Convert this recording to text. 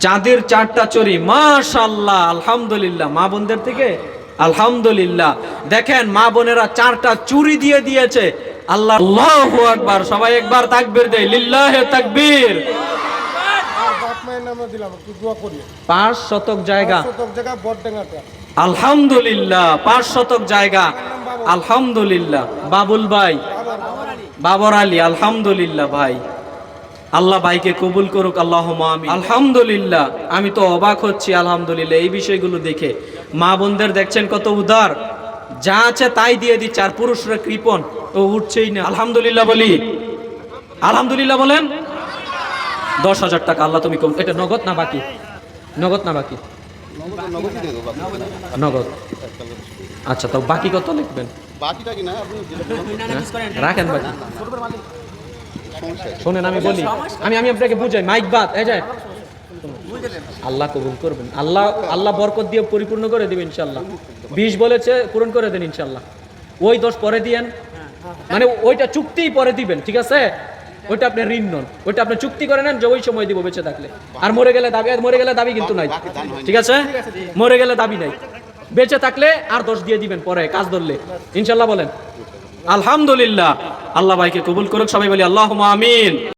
চাঁদের চারটা চুরি মাশাল্লাহ আলহামদুলিল্লাহ। মা বোনদের থেকে? আলহামদুলিল্লাহ। দেখেন, মা বোনেরা চারটা চুরি দিয়ে দিয়েছে। আল্লাহ, আল্লাহু আকবার, সবাই একবার তাকবীর দেয়, লিল্লাহে তাকবীর। পাঁচ শতক জায়গা। আলহামদুলিল্লাহ, পাঁচ শতক জায়গা। আলহামদুলিল্লাহ। বাবুল ভাই বাবর আলী, আলহামদুলিল্লাহ, ভাই। আল্লাহ ভাইকে কবুল করুক আল্লাহ আমি আলহামদুলিল্লাহ আমি তো অবাক হচ্ছি আলহামদুলিল্লাহ এই বিষয়গুলো দেখে। মা বোনদের দেখছেন কত উদার। যা আছে তাই দিয়ে দিচ্ছে আর পুরুষরা কৃপণ ও উঠছেই না। আলহামদুলিল্লাহ বলি। আলহামদুলিল্লাহ বলেন। দশ হাজার টাকা আল্লাহ তুমি কবুল- এটা নগদ না বাকি? নগদ না বাকি? নগদ। আচ্ছা তো বাকি কত লিখবেন? রাখেন বাকি। শোনেন, আমি বলি, আমি আমি আপনাকে বুঝাই, মাইক বাদ, এই যায় আল্লাহ কবুল করবেন। আল্লাহ আল্লাহ বরকত দিয়ে পরিপূর্ণ করে দিবেন ইনশাল্লাহ বিশ বলেছে, পূরণ করে দেন ইনশাল্লাহ ওই দোষ পরে দিয়েন। মানে ওইটা চুক্তি পরে দিবেন, ঠিক আছে? ওইটা আপনি ঋণ নন। ওইটা আপনি চুক্তি করে নেন যে ওই সময় দিব বেঁচে থাকলে। আর মরে গেলে দাবি মরে গেলে দাবি কিন্তু নাই। ঠিক আছে? মরে গেলে দাবি নাই। বেঁচে থাকলে আর দোষ দিয়ে দিবেন পরে, কাজ ধরলে। ইনশাল্লাহ বলেন। আলহামদুলিল্লাহ। আল্লাহ ভাইকে কবুল করুক সবাই বলি আল্লাহ আমিন।